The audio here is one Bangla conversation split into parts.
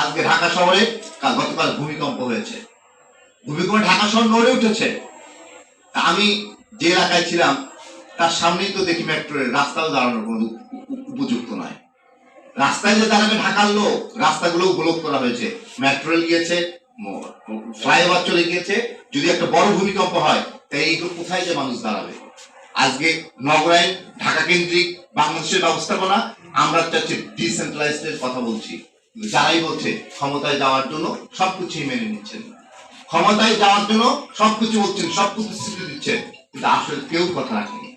আজকে ঢাকা শহরে গতকাল ভূমিকম্প হয়েছে। ভূমিকম্পে ঢাকা শহর নড়ে উঠেছে। আমি যে এলাকায় ছিলাম, তার সামনেই তো দেখি মেট্রো রাস্তাও দাঁড়ানোর কোনো উপ- উপ- উপযুক্ত নয়। রাস্তায় যে দাঁড়াবে ঢাকার লোক, রাস্তাগুলো ব্লক করা হয়েছে। মেট্রো রেল গিয়েছে ফ্লাইওভার চলে গিয়েছে। যদি একটা বড় ভূমিকম্প হয়, তাই এইগুলো কোথায় যে মানুষ দাঁড়াবে? আজকে নগরায়ণ ঢাকা কেন্দ্রিক বাংলাদেশের ব্যবস্থাপনা, আমরা চাচ্ছি ডিসেন্ট্রালাইজড কথা বলছি। যারাই বলছে ক্ষমতায় যাওয়ার জন্য সবকিছুই মেনে নিচ্ছেন। ক্ষমতায় যাওয়ার জন্য সবকিছু বলছেন সব প্রতিশ্রুতি দিচ্ছেন, কিন্তু আসলে কেউ কথা রাখেনি।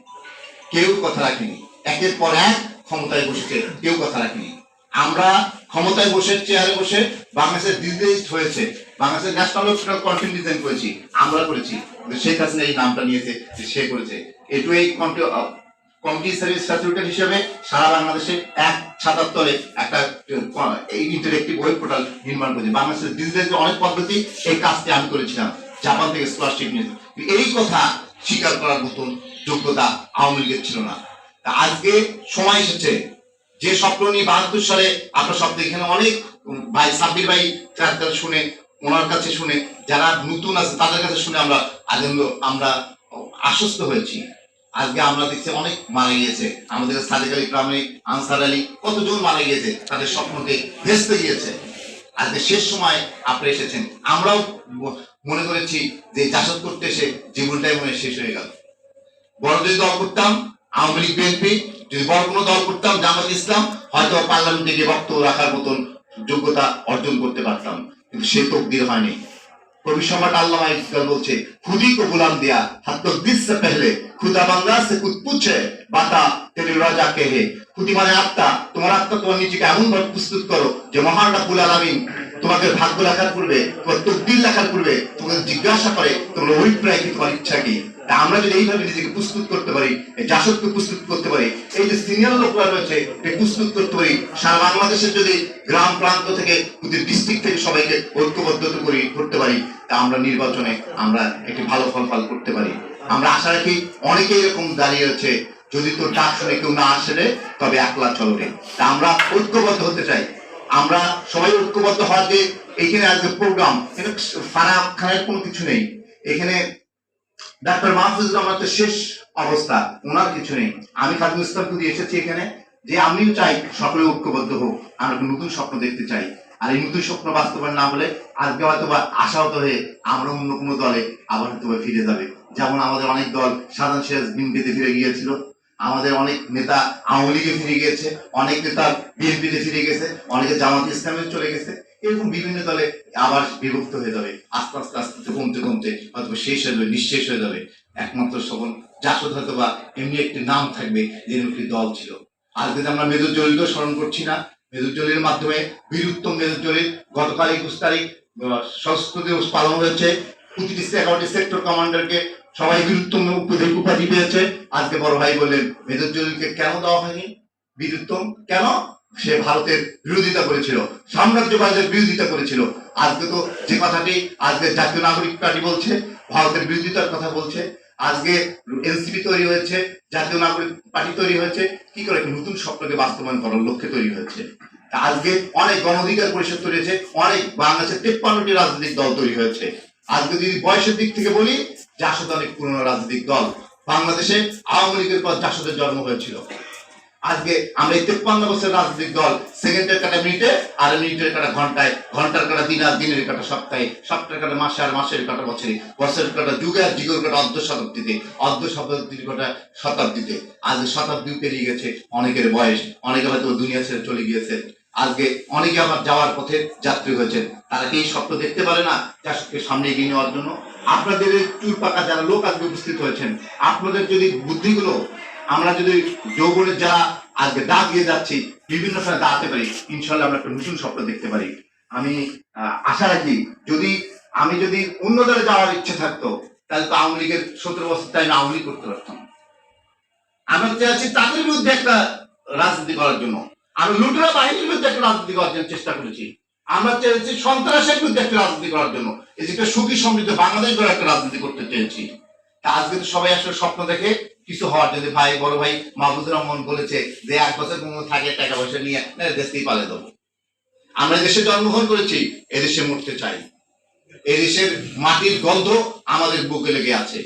কেউ কথা রাখেনি। একের পর এক ক্ষমতায় বসেছে, কেউ কথা রাখেনি। আমরা ক্ষমতায় বসে চেয়ারে বসে বাংলাদেশের ডিজিটাইজড হয়েছে, বাংলাদেশের ন্যাশনাল কন্টেন্ট ডিজাইন করেছি, আমরা করেছি শেখ হাসিনা এই নামটা নিয়েছে যে সে করেছে। এটু এই কমিটি সার্ভিস ফ্যাসিলিটার হিসেবে সারা বাংলাদেশে এক তলে একটা ইন্টারেক্টিভ ওয়েব পোর্টাল নির্মাণ করেছে। বাংলাদেশের ডিজিটাল অনেক পদ্ধতি এই কাজটি আমি করেছিলাম। জাপান থেকে স্কলারশিপ নিয়েছে এই কথা স্বীকার করার মতন যোগ্যতা আওয়ামী লীগের ছিল না। আজকে সময় এসেছে। যে স্বপ্ন নিয়ে বাহাত্তর সালে আপনার স্বপ্ন এখানে অনেক ভাই সাব্বির ভাই শুনে, ওনার কাছে শুনে, যারা নতুন আছে তাদের কাছে শুনে আমরা আনন্দ, আমরা আশ্বস্ত হয়েছি। আজকে আমরা দেখছি অনেক মারা গিয়েছে। আমাদের সাদেক আলী গ্রামে আনসার আলী, কতজন মারা গিয়েছে, তাদের স্বপ্নকে ভেস্তে গিয়েছে। আজকে শেষ সময় আপনি এসেছেন। আমরাও মনে করেছি যে জাসদ করতে এসে জীবনটাই মনে শেষ হয়ে গেল। বড় যদি দল করতাম, আওয়ামী লীগ, বিএনপি, যদি বড় কোনো দল করতাম, জামাত ইসলাম, হয়তো পার্লামেন্টে গিয়ে বক্তব্য রাখার মতন যোগ্যতা অর্জন করতে পারতাম। কিন্তু সে তকদির হয়নি। কবি সম্রাট আল্লামা বলছে, খুদি কো গুলাম দিয়া হাত তকদির সে পহলে, খুদা বান্দা সে পুছে বাতা তেরি রাজা কে হে। খুদি মানে আত্মা, তোমার আত্মা তোমার নিজেকে এমন ভাবে প্রস্তুত করো যে তোমাকে ভাগ্য লেখার পূর্বে, তোমার তকদির লেখার পূর্বে তোমাকে জিজ্ঞাসা করে, তোমার অভিপ্রায় কি, তোমার ইচ্ছা কি? আমরা যদি এইভাবে নিজেকে প্রস্তুত করতে পারি জাসদকে প্রস্তুত করতে পারি, এই যে সিনিয়র লোকরা রয়েছে প্রস্তুত করতে পারি, সারা বাংলাদেশের যদি গ্রাম প্রান্ত থেকে প্রতি ডিস্ট্রিক্ট থেকে সবাইকে ঐক্যবদ্ধ করি করতে পারি, তা আমরা নির্বাচনে আমরা একটি ভালো ফলাফল করতে পারি। আমরা আশা রাখি অনেকেই এরকম দাঁড়িয়ে আছে যদি তোর ডাক শুনে কেউ না আসলে তবে একলা চলবে তা আমরা ঐক্যবদ্ধ হতে চাই। আমরা সবাই ঐক্যবদ্ধ হওয়ার যে এখানে আজকে প্রোগ্রাম এখানে ফানা খানের কোনো কিছু নেই। এখানে ডাক্তার মাহফুজুর রহমান তো শেষ অবস্থা, ওনার কিছু নেই। আমি খাদুল ইসলাম খুদি এসেছি এখানে, যে আমিও চাই সকলে ঐক্যবদ্ধ হোক, আমরা নতুন স্বপ্ন দেখতে চাই। আর এই নতুন স্বপ্ন বাস্তবায়ন না হলে আজকে হয়তো বা আশাহত হয়ে আমরা অন্য কোনো দলে আবার হয়তো ফিরে যাবে। যেমন আমাদের অনেক দল সাধারণ সিরাজ বিএনপিতে ফিরে গিয়েছিল। আমাদের অনেক নেতা আওয়ামী লীগে ফিরে গিয়েছে, অনেক নেতা বিএনপিতে ফিরে গেছে, অনেকে জামাত ইসলামে চলে গেছে। এরকম বিভিন্ন দলে আবার বিভক্ত হয়ে যাবে। আস্তে আস্তে আস্তে কমতে কমতে হয়তো শেষ হয়ে যাবে, নিঃশেষ হয়ে যাবে। একমাত্র সকল জাসদ হয়তো বা এমনি একটি নাম থাকবে যে একটি দল ছিল। আজকে আমরা মেজর জলিলও স্মরণ করছি না, মেজর জলিলের মাধ্যমে বীর উত্তম মেজর জলিল গতকাল একুশ তারিখ সশস্ত্র দিবস পালন হয়েছে। প্রতিটি এগারোটি সেক্টর কমান্ডারকে সবাই বীর উত্তম উপাধি পেয়েছে আজকে বড় ভাই বললেন, মেজর জলিলকে কেন দেওয়া হয়নি? বীর উত্তম কেন সে ভারতের বিরোধিতা করেছিল, সাম্রাজ্যবাদের বিরোধিতা করেছিল। আজকে তো যে কথাটি, আজকে জাতীয় নাগরিক পার্টি বলছে, ভারতের বিরোধিতার কথা বলছে। আজকে এনসিপি তৈরি হয়েছে, জাতীয় নাগরিক পার্টি তৈরি হয়েছে। কি করে নতুন স্বপ্নকে বাস্তবায়ন করার লক্ষ্যে তৈরি হয়েছে আজকে অনেক গণ অধিকার পরিষদ তৈরি হয়েছে, অনেক বাংলাদেশের তেপ্পান্নটি রাজনৈতিক দল তৈরি হয়েছে। আজকে যদি বয়সের দিক থেকে বলি, জাসদ অনেক পুরনো রাজনৈতিক দল। বাংলাদেশে আওয়ামী লীগের পর জাসদের জন্ম হয়েছিল। আজকে আমরা এই তেপ্পান্ন বছর রাজনৈতিক দল সেকেন্ডের কাটা মিনিটে আর মিনিটের কাটা ঘন্টায়, ঘণ্টার কাটা দিন আর দিনের কাটা সপ্তাহে, সপ্তাহের কাটা মাসে আর মাসের কাটা বছরে, বছরের কাটা যুগে আর যুগের কাটা অর্ধ শতাব্দীতে অর্ধ শতাব্দীর কাটা শতাব্দীতে। আজ শতাব্দী পেরিয়ে গেছে, অনেকের বয়স, অনেকে হয়তো দুনিয়া ছেড়ে চলে গিয়েছে। আজকে অনেকে আবার যাওয়ার পথে যাত্রী হয়েছেন তারা কি এই স্বপ্ন দেখতে পারে না চাষকে সামনে এগিয়ে নেওয়ার জন্য? আপনাদের চুল পাকা যারা লোক আজকে উপস্থিত হয়েছেন, আপনাদের যদি বুদ্ধিগুলো আমরা যদি যৌবনের যারা আজকে দাঁত দিয়ে যাচ্ছি, বিভিন্ন সময় দাঁড়াতে পারি, ইনশাল্লাহ আমরা একটা নতুন স্বপ্ন দেখতে পারি। আমি আশা রাখি, যদি আমি যদি অন্য দলে যাওয়ার ইচ্ছে থাকতো, তাহলে তো আওয়ামী লীগের সতেরো বছর তাই আমি আওয়ামী করতে পারতাম। আমি চাচ্ছি তাদের বিরুদ্ধে একটা রাজনীতি করার জন্য। আমি লুটেরা বাহিনীর বিরুদ্ধে একটা রাজনীতি করার জন্য চেষ্টা করেছি। আমরা চেয়েছি সন্ত্রাসের বিরুদ্ধে একটা রাজনীতি করার জন্য। এই যে একটা সুখী সমৃদ্ধ বাংলাদেশ একটা রাজনীতি করতে চেয়েছি। তা আজকে তো সবাই আসলে স্বপ্ন দেখে কিছু হওয়ার যদি ভাই, বড় ভাই মাহবুদুর রহমান বলেছে যে এক বছর কোনো থাকে, টাকা পয়সা নিয়ে দেশ পালে দেবো আমরা দেশে জন্মগ্রহণ করেছি, এদেশে মরতে চাই। এদেশের মাটির গন্ধ আমাদের বুকে লেগে আছে।